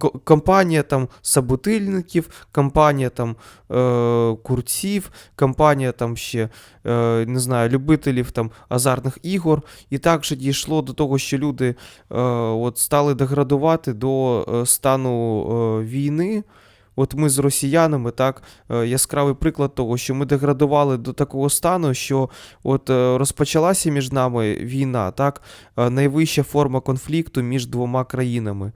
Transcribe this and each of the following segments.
ко- компанія там собутильників, компанія там е, курців, компанія там ще е, не знаю, любителів там азартних ігор. І так же дійшло до того, що люди е, от стали деградувати до е, стану е, війни. От ми з росіянами, так, е, яскравий приклад того, що ми деградували до такого стану, що от е, розпочалася між нами війна, так, найвища форма конфлікту між двома країнами.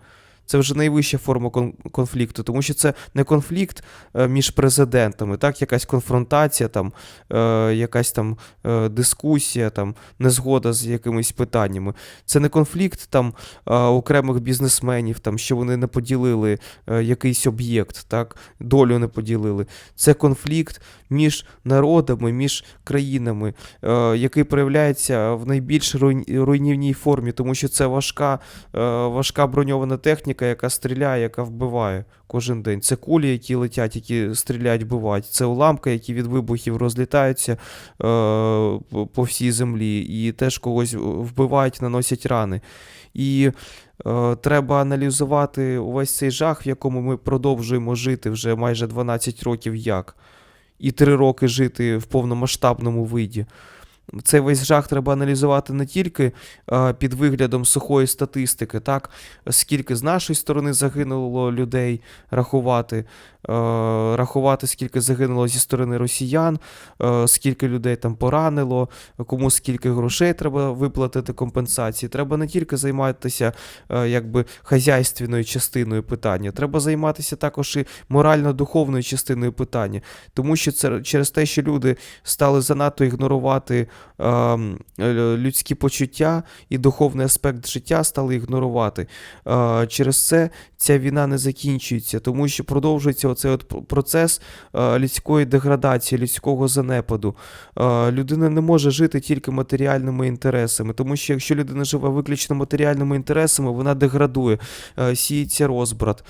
Це вже найвища форма кон- конфлікту, тому що це не конфлікт е, між президентами, так, якась конфронтація, там, е, якась там е, дискусія, там, незгода з якимись питаннями. Це не конфлікт там окремих бізнесменів, там, що вони не поділили якийсь об'єкт, так, долю не поділили. Це конфлікт між народами, між країнами, який проявляється в найбільш руйнівній формі, тому що це важка, важка броньована техніка, яка стріляє, яка вбиває кожен день. Це кулі, які летять, які стріляють, вбивають. Це уламки, які від вибухів розлітаються е, по всій землі, і теж когось вбивають, наносять рани. І е, треба аналізувати увесь цей жах, в якому ми продовжуємо жити вже майже 12 років як. І 3 роки жити в повномасштабному виді. Цей весь жах треба аналізувати не тільки під виглядом сухої статистики, так, скільки з нашої сторони загинуло людей, рахувати, рахувати, скільки загинуло зі сторони росіян, скільки людей там поранило, кому скільки грошей треба виплатити компенсації. Треба не тільки займатися якби хазяйственною частиною питання, треба займатися також і морально-духовною частиною питання. Тому що це через те, що люди стали занадто ігнорувати людські почуття і духовний аспект життя стали ігнорувати. Е, через це ця війна не закінчується, тому що продовжується оцей от процес е, людської деградації, людського занепаду. Е, людина не може жити тільки матеріальними інтересами, тому що якщо людина живе виключно матеріальними інтересами, вона деградує, е, сіється розбрат.